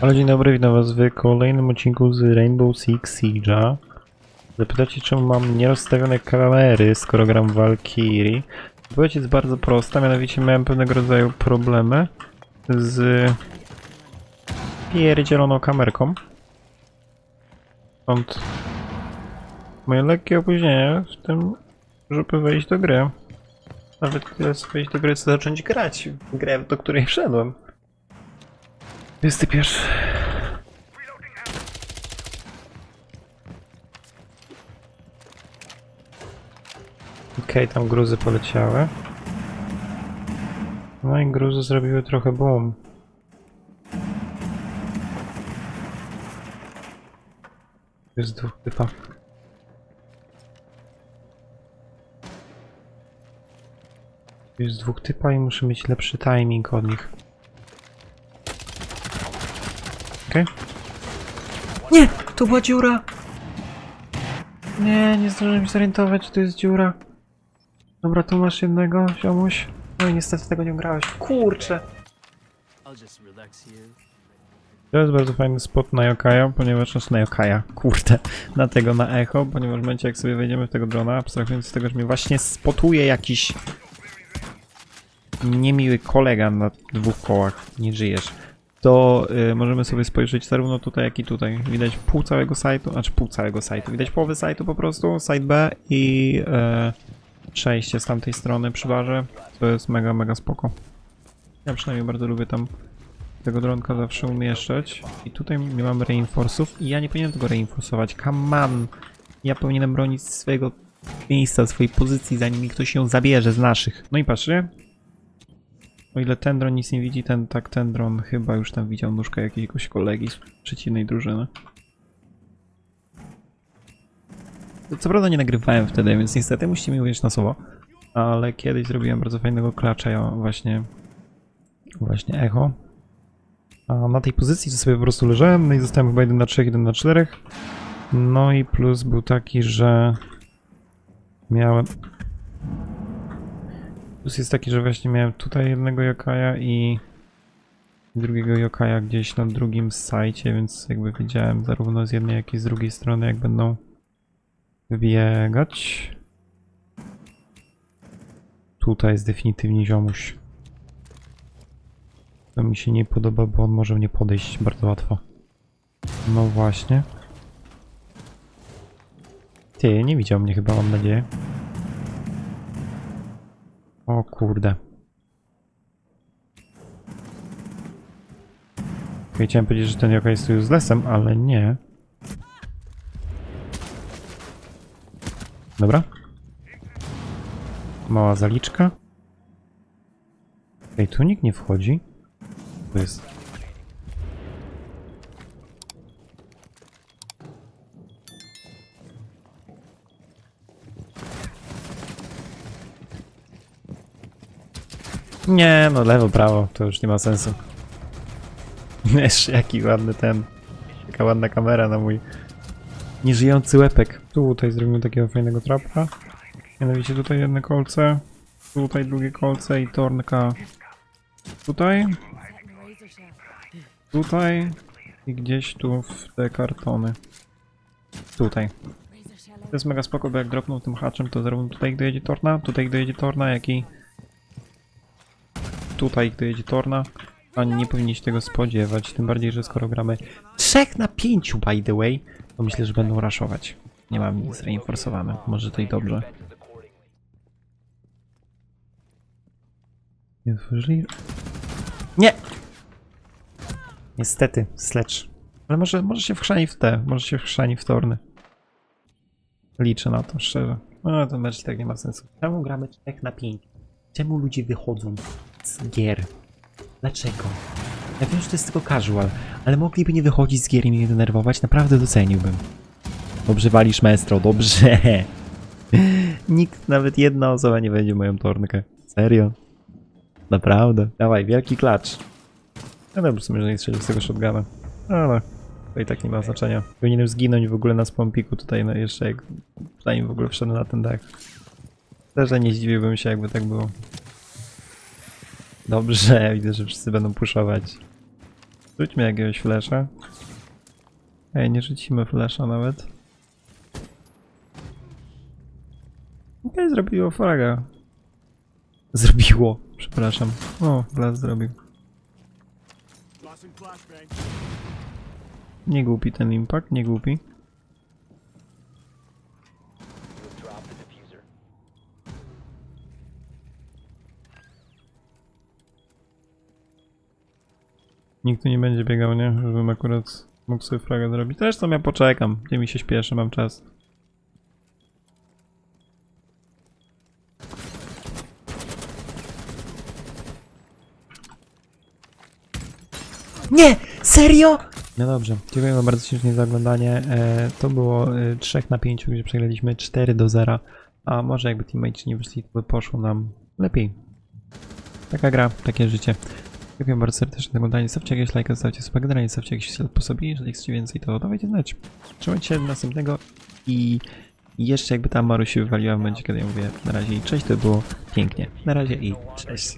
Halo, dzień dobry, witam was w kolejnym odcinku z Rainbow Six Siege'a. Zapytacie, czemu mam nierozstawione kamery, skoro gram Valkyrie. Odpowiedź jest bardzo prosta, mianowicie miałem pewnego rodzaju problemy z pierdzieloną kamerką. Stąd moje lekkie opóźnienie w tym, żeby wejść do gry. Nawet co wejść do gry, co zacząć grać w grę, do której wszedłem. 21. Okej, tam gruzy poleciały. No i gruzy zrobiły trochę boom. Jest dwóch typa. Jest dwóch typa i muszę mieć lepszy timing od nich. Okej. Nie! To była dziura! Nie, nie zdążyłem się zorientować, że to jest dziura. Dobra, tu masz jednego, ziomuś. No i niestety tego nie grałeś. Kurczę! To jest bardzo fajny spot na Yokaja, ponieważ znaczy na Yokaja, kurde, na tego, na echo, ponieważ w momencie jak sobie wejdziemy w tego drona, abstrahując z tego, że mnie właśnie spotuje jakiś niemiły kolega na dwóch kołach, nie żyjesz, to y, możemy sobie spojrzeć zarówno tutaj, jak i tutaj. Widać pół całego sajtu, znaczy pół całego sajtu, widać połowę sajtu po prostu, site B i e, przejście z tamtej strony przy barze, to jest mega, mega spoko. Ja przynajmniej bardzo lubię tam tego dronka zawsze umieszczać. I tutaj nie mamy reinforców i ja nie powinienem tego reinforsować. Come on! Ja powinienem bronić swojego miejsca, swojej pozycji, zanim ktoś ją zabierze z naszych. No i patrzcie. O ile ten dron nic nie widzi, ten tak ten dron chyba już tam widział nóżkę jakiegoś kolegi z przeciwnej drużyny. Co prawda nie nagrywałem wtedy, więc niestety musicie mi uwierzyć na słowo. Ale kiedyś zrobiłem bardzo fajnego klacza, ja właśnie właśnie echo. A na tej pozycji to sobie po prostu leżałem, no i zostałem chyba 1 na 3, 1 na 4. No i plus był taki, że miałem... Plus jest taki, że właśnie miałem tutaj jednego Yokaja i drugiego Yokaja gdzieś na drugim sajcie, więc jakby wiedziałem zarówno z jednej, jak i z drugiej strony, jak będą wybiegać. Tutaj jest definitywnie ziomuś. To mi się nie podoba, bo on może mnie podejść bardzo łatwo. No właśnie. Ty, nie widział mnie chyba, mam nadzieję. O kurde. Chciałem powiedzieć, że ten joka jest tu uselessem, ale nie. Dobra. Mała zaliczka. Ej, tu nikt nie wchodzi. To jest. Nie, no lewo, prawo, to już nie ma sensu. Jeszcze jaki ładny ten. Jaka ładna kamera na mój nieżyjący łepek. Tutaj zrobimy takiego fajnego trapa. Mianowicie tutaj jedno kolce, tutaj drugie kolce i tornka tutaj. Tutaj i gdzieś tu w te kartony. Tutaj. To jest mega spoko, bo jak dropnął tym haczem, to zarówno tutaj dojedzie torna, tutaj dojedzie torna, jak i tutaj dojedzie torna. Oni nie powinni się tego spodziewać, tym bardziej, że skoro gramy 3 na 5 by the way, to myślę, że będą raszować. Nie mam nic reinforsowane, może to i dobrze. Nie otworzyli... Nie! Niestety, slecz. Ale może, może się wchrzani w te, może się wchrzani w torny. Liczę na to, szczerze. No, to mecz tak nie ma sensu. Czemu gramy 4 na 5? Czemu ludzie wychodzą z gier? Dlaczego? Ja wiem, że to jest tylko casual, ale mogliby nie wychodzić z gier i mnie denerwować, naprawdę doceniłbym. Dobrze walisz, maestro, dobrze. Nikt, nawet jedna osoba nie będzie moją tornkę. Serio. Naprawdę. Dawaj, wielki klacz. Ja dobrze sobie, że nie strzelił z tego shotguna. Ale to i tak nie ma znaczenia. Powinienem zginąć w ogóle na spompiku tutaj no jeszcze jak zanim w ogóle wszedłem na ten dach. Też nie zdziwiłbym się jakby tak było. Dobrze, widzę, że wszyscy będą puszować. Rzućmy jakiegoś flesza. Ej, nie rzucimy flesza nawet. Okej, zrobiło fraga. Zrobiło, przepraszam. O, Blas zrobił. Nie głupi ten impact, nie głupi. Nikt tu nie będzie biegał, nie? Żebym akurat mógł sobie flagę zrobić. Zresztą ja poczekam, gdzie mi się śpieszy, mam czas. Nie! Serio? No dobrze, dziękuję wam bardzo ślicznie za oglądanie. E, to było e, 3 na 5, gdzie przegraliśmy 4 do 0. A może jakby teammates nie wyszli, to by poszło nam lepiej. Taka gra, takie życie. Dziękuję bardzo serdecznie za oglądanie. Jakieś lajka, stawcie suba, generalnie stawcie jakiś ślad po sobie. Jeżeli chcecie więcej, to dawajcie znać. Trzymajcie się do następnego i jeszcze jakby ta Maru się wywaliła w momencie, kiedy ja mówię na razie i cześć, to było pięknie. Na razie i cześć.